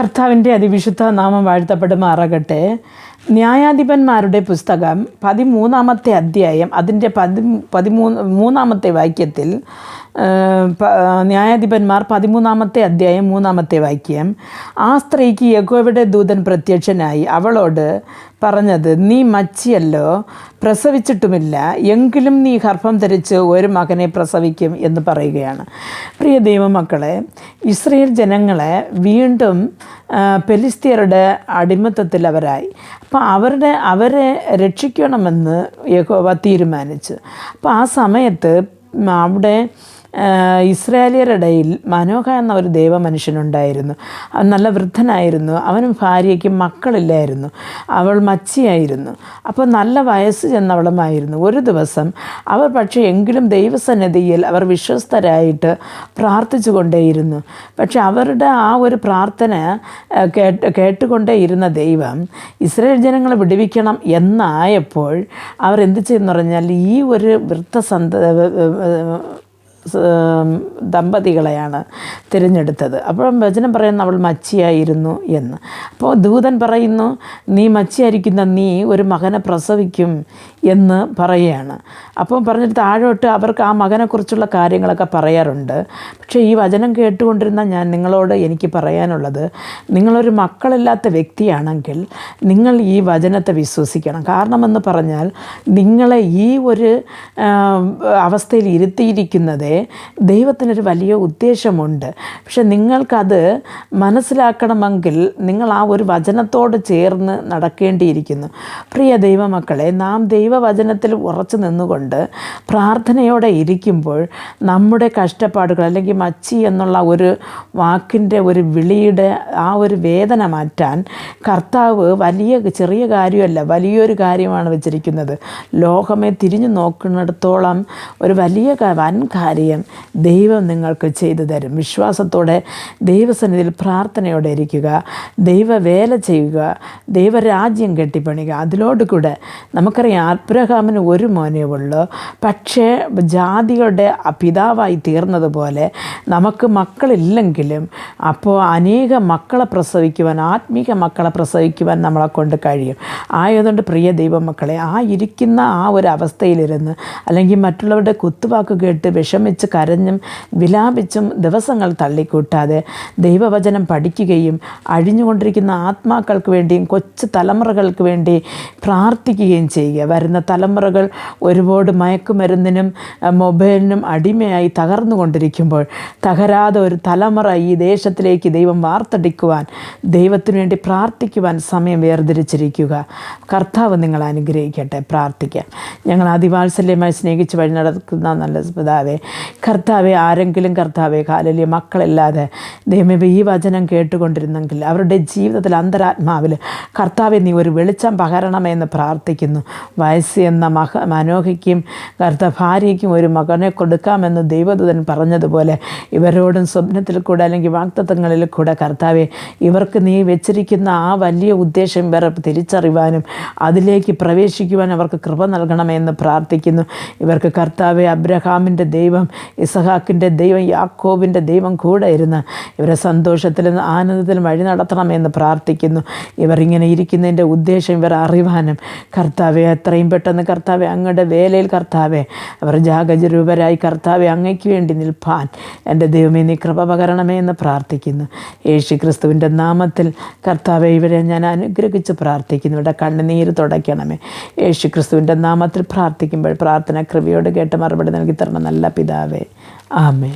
കർത്താവിന്റെ അതിവിശുദ്ധ നാമം വാഴ്ത്തപ്പെടുമാറാകട്ടെ. ന്യായാധിപന്മാരുടെ പുസ്തകം പതിമൂന്നാമത്തെ അധ്യായം അതിന്റെ പതി പതിമൂന്ന് മൂന്നാമത്തെ വാക്യത്തിൽ ന്യായാധിപന്മാർ പതിമൂന്നാമത്തെ അധ്യായം മൂന്നാമത്തെ വാക്യം ആ സ്ത്രീക്ക് യഹോവയുടെ ദൂതൻ പ്രത്യക്ഷനായി അവളോട് പറഞ്ഞത് നീ മച്ചിയല്ലോ പ്രസവിച്ചിട്ടുമില്ല എങ്കിലും നീ ഗർഭം ധരിച്ച് ഒരു മകനെ പ്രസവിക്കും എന്ന് പറയുകയാണ്. പ്രിയ ദൈവമക്കളെ ഇസ്രയേൽ ജനങ്ങളെ വീണ്ടും പെലിസ്തീയരുടെ അടിമത്തത്തിൽ അവരായി അപ്പോൾ അവരുടെ അവരെ രക്ഷിക്കണമെന്ന് യഹോവ തീരുമാനിച്ചു അപ്പോൾ ആ സമയത്ത് അവിടെ ഇസ്രായേലിയരുടെ ഇടയിൽ മനോഹ എന്ന ഒരു ദൈവമനുഷ്യനുണ്ടായിരുന്നു. അവൻ നല്ല വൃദ്ധനായിരുന്നു. അവനും ഭാര്യയ്ക്കും മക്കളില്ലായിരുന്നു. അവൾ മച്ചിയായിരുന്നു. അപ്പോൾ നല്ല വയസ്സ് ചെന്നവളുമായിരുന്നു. ഒരു ദിവസം അവർ പക്ഷേ എങ്കിലും ദൈവസന്നിധിയിൽ അവർ വിശ്വസ്തരായിട്ട് പ്രാർത്ഥിച്ചു കൊണ്ടേയിരുന്നു പക്ഷെ അവരുടെ ആ ഒരു പ്രാർത്ഥന കേട്ട് കേട്ടുകൊണ്ടേയിരുന്ന ദൈവം ഇസ്രായേൽ ജനങ്ങളെ വിടുവിക്കണം എന്നായപ്പോൾ അവർ എന്ത് ചെയ്യുന്നു പറഞ്ഞാൽ ഈ ഒരു വൃദ്ധസന്ത ദമ്പതികളെയാണ് തിരഞ്ഞെടുത്തത്. അപ്പം വചനം പറയുന്നു അവൾ മച്ചിയായിരുന്നു എന്ന്. അപ്പോൾ ദൂതൻ പറയുന്നു നീ മച്ചിയായിരിക്കുന്ന നീ ഒരു മകനെ പ്രസവിക്കും എന്ന് പറയുകയാണ്. അപ്പോൾ പറഞ്ഞിട്ട് താഴോട്ട് അവർക്ക് ആ മകനെക്കുറിച്ചുള്ള കാര്യങ്ങളൊക്കെ പറയാറുണ്ട്. പക്ഷേ ഈ വചനം കേട്ടുകൊണ്ടിരുന്ന ഞാൻ നിങ്ങളോട് എനിക്ക് പറയാനുള്ളത് നിങ്ങളൊരു മക്കളില്ലാത്ത വ്യക്തിയാണെങ്കിൽ നിങ്ങൾ ഈ വചനത്തെ വിശ്വസിക്കണം. കാരണമെന്ന് പറഞ്ഞാൽ നിങ്ങളെ ഈ ഒരു അവസ്ഥയിൽ ഇരുത്തിയിരിക്കുന്നത് ദൈവത്തിനൊരു വലിയ ഉദ്ദേശമുണ്ട്. പക്ഷെ നിങ്ങൾക്കത് മനസ്സിലാക്കണമെങ്കിൽ നിങ്ങൾ ആ ഒരു വചനത്തോട് ചേർന്ന് നടക്കേണ്ടിയിരിക്കുന്നു. പ്രിയ ദൈവമക്കളെ നാം ദൈവവചനത്തിൽ ഉറച്ചു നിന്നുകൊണ്ട് പ്രാർത്ഥനയോടെ ഇരിക്കുമ്പോൾ നമ്മുടെ കഷ്ടപ്പാടുകൾ അല്ലെങ്കിൽ മച്ചി എന്നുള്ള ഒരു വാക്കിന്റെ ഒരു വിളിയുടെ ആ ഒരു വേദന മാറ്റാൻ കർത്താവ് വലിയ ചെറിയ കാര്യമല്ല വലിയൊരു കാര്യമാണ് വെച്ചിരിക്കുന്നത്. ലോകമേ തിരിഞ്ഞു നോക്കുന്നിടത്തോളം ഒരു വലിയ വൻ കാര്യം ദൈവം നിങ്ങൾക്ക് ചെയ്തു തരും. വിശ്വാസത്തോടെ ദൈവസന്നിധിയിൽ പ്രാർത്ഥനയോടെ ഇരിക്കുക. ദൈവവേല ചെയ്യുക. ദൈവരാജ്യം കെട്ടിപ്പണിക്കുക അതിലോട് കൂടെ നമുക്കറിയാം അബ്രഹാമിന് ഒരു മോനേ ഉള്ളൂ. പക്ഷേ ജാതികളുടെ പിതാവായി തീർന്നതുപോലെ നമുക്ക് മക്കളില്ലെങ്കിലും അപ്പോൾ അനേക മക്കളെ പ്രസവിക്കുവാൻ ആത്മീക മക്കളെ പ്രസവിക്കുവാൻ നമ്മളെ കൊണ്ട് കഴിയും. ആയതുകൊണ്ട് പ്രിയ ദൈവമക്കളെ ആ ഇരിക്കുന്ന ആ ഒരു അവസ്ഥയിലിരുന്ന് അല്ലെങ്കിൽ മറ്റുള്ളവരുടെ കുത്തുവാക്ക് കേട്ട് വിഷമിച്ച് കരഞ്ഞും വിലാപിച്ചും ദിവസങ്ങൾ തള്ളിക്കൂട്ടാതെ ദൈവവചനം പഠിക്കുകയും അഴിഞ്ഞുകൊണ്ടിരിക്കുന്ന ആത്മാക്കൾക്ക് വേണ്ടിയും കൊച്ചു തലമുറകൾക്ക് വേണ്ടി പ്രാർത്ഥിക്കുകയും ചെയ്യുക. വരുന്ന തലമുറകൾ ഒരുപാട് മയക്കുമരുന്നിനും മൊബൈലിനും അടിമയായി തകർന്നുകൊണ്ടിരിക്കുമ്പോൾ തകരാതെ ഒരു തലമുറ ഈ ദേശത്തിലേക്ക് ദൈവം വാർത്തെടുക്കുവാൻ ദൈവത്തിനു വേണ്ടി പ്രാർത്ഥിക്കുവാൻ സമയം വേർതിരിച്ചിരിക്കുക. കർത്താവ് നിങ്ങൾ അനുഗ്രഹിക്കട്ടെ. പ്രാർത്ഥിക്കാം. ഞങ്ങൾ അതിവാത്സല്യമായി സ്നേഹിച്ച് വഴി നടക്കുന്ന നല്ല പിതാവേ കർത്താവെ ആരെങ്കിലും കർത്താവെ കാലലിയ മക്കളില്ലാതെ. ദൈവമേ ഈ വചനം കേട്ടുകൊണ്ടിരുന്നെങ്കിൽ അവരുടെ ജീവിതത്തിൽ അന്തരാത്മാവിൽ കർത്താവെ നീ ഒരു വെളിച്ചം പകരണമെന്ന് പ്രാർത്ഥിക്കുന്നു. വയസ്സ് എന്ന മഹ മനോഹയ്ക്കും കർത്ത ഭാര്യയ്ക്കും ഒരു മകനെ കൊടുക്കാമെന്ന് ദൈവദൂതൻ പറഞ്ഞതുപോലെ ഇവരോടും സ്വപ്നത്തിൽ കൂടെ അല്ലെങ്കിൽ വാക്തത്വങ്ങളിൽ കൂടെ കർത്താവെ ഇവർക്ക് നീ വെച്ചിരിക്കുന്ന ആ വലിയ ഉദ്ദേശം ഇവർ തിരിച്ചറിവാനും അതിലേക്ക് പ്രവേശിക്കുവാൻ അവർക്ക് കൃപ നൽകണമെന്ന് പ്രാർത്ഥിക്കുന്നു. ഇവർക്ക് കർത്താവെ അബ്രഹാമിന്റെ ദൈവം ഇസഹാക്കിന്റെ ദൈവം യാക്കോബിന്റെ ദൈവം കൂടെ ഇരുന്ന് ഇവരെ സന്തോഷത്തിലും ആനന്ദത്തിലും വഴി നടത്തണമെന്ന് പ്രാർത്ഥിക്കുന്നു. ഇവർ ഇങ്ങനെ ഇരിക്കുന്നതിന്റെ ഉദ്ദേശം ഇവർ അറിവാനും കർത്താവെ എത്രയും പെട്ടെന്ന് കർത്താവെ അങ്ങയുടെ വേലയിൽ കർത്താവെ അവർ ജാഗജരൂപരായി കർത്താവെ അങ്ങയ്ക്ക് വേണ്ടി നിൽപ്പാൻ എന്റെ ദൈവമേ നീ കൃപ പകരണമേ എന്ന് പ്രാർത്ഥിക്കുന്നു. യേശു ക്രിസ്തുവിന്റെ നാമത്തിൽ കർത്താവെ ഇവരെ ഞാൻ അനുഗ്രഹിച്ച് പ്രാർത്ഥിക്കുന്നു. ഇവിടെ കണ്ണുനീര് തുടയ്ക്കണമേ. യേശു ക്രിസ്തുവിന്റെ നാമത്തിൽ പ്രാർത്ഥിക്കുമ്പോൾ പ്രാർത്ഥന കൃപയോട് കേട്ട് മറുപടി നൽകി തരണം. നല്ല പിതാവേ ആമേ